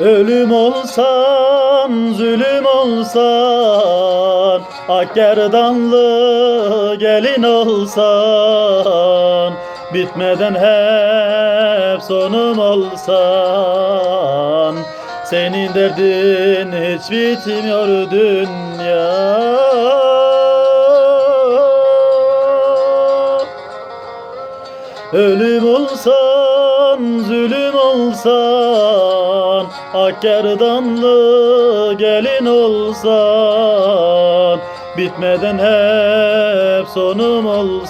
Ölüm olsan, zulüm olsan Ak gerdanlı gelin olsan Bitmeden hep sonum olsan Senin derdin hiç bitmiyor dünya. Ölüm olsan, zulüm olsan Ak gerdanlı gelin olsan Bitmeden hep sonum olsan.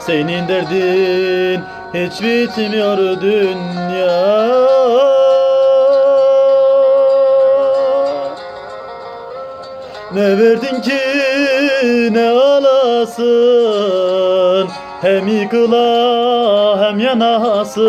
Senin derdin hiç bitmiyor dünya. Ne verdin ki ne alasın? Hem yıkıla hem yanasın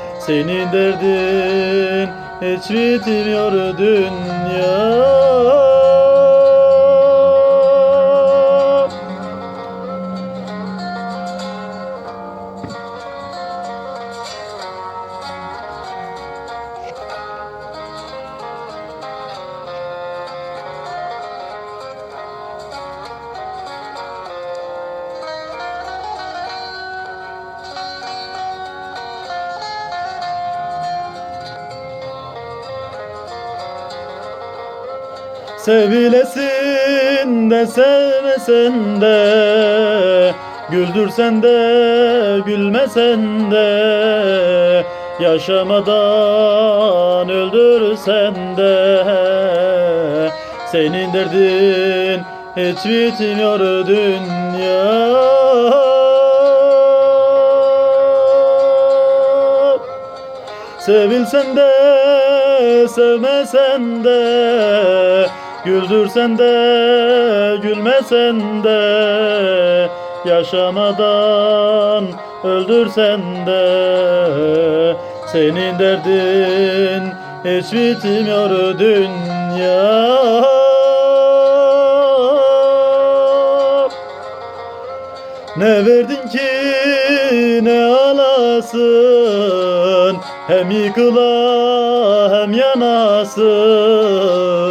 Senin derdin hiç bitmiyor dünya Sevilesin de sevmesen de Güldürsen de gülmesen de Yaşamadan öldürsen de Senin derdin hiç bitmiyor dünya. Sevilsen de sevmesen de Güldürsen de gülmesen de Yaşamadan öldürsen de Senin derdin hiç bitmiyor dünya. Ne verdin ki ne alasın? Hem yıkıla hem yanasın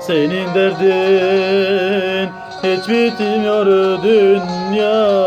Senin derdin hiç bitmiyor dünya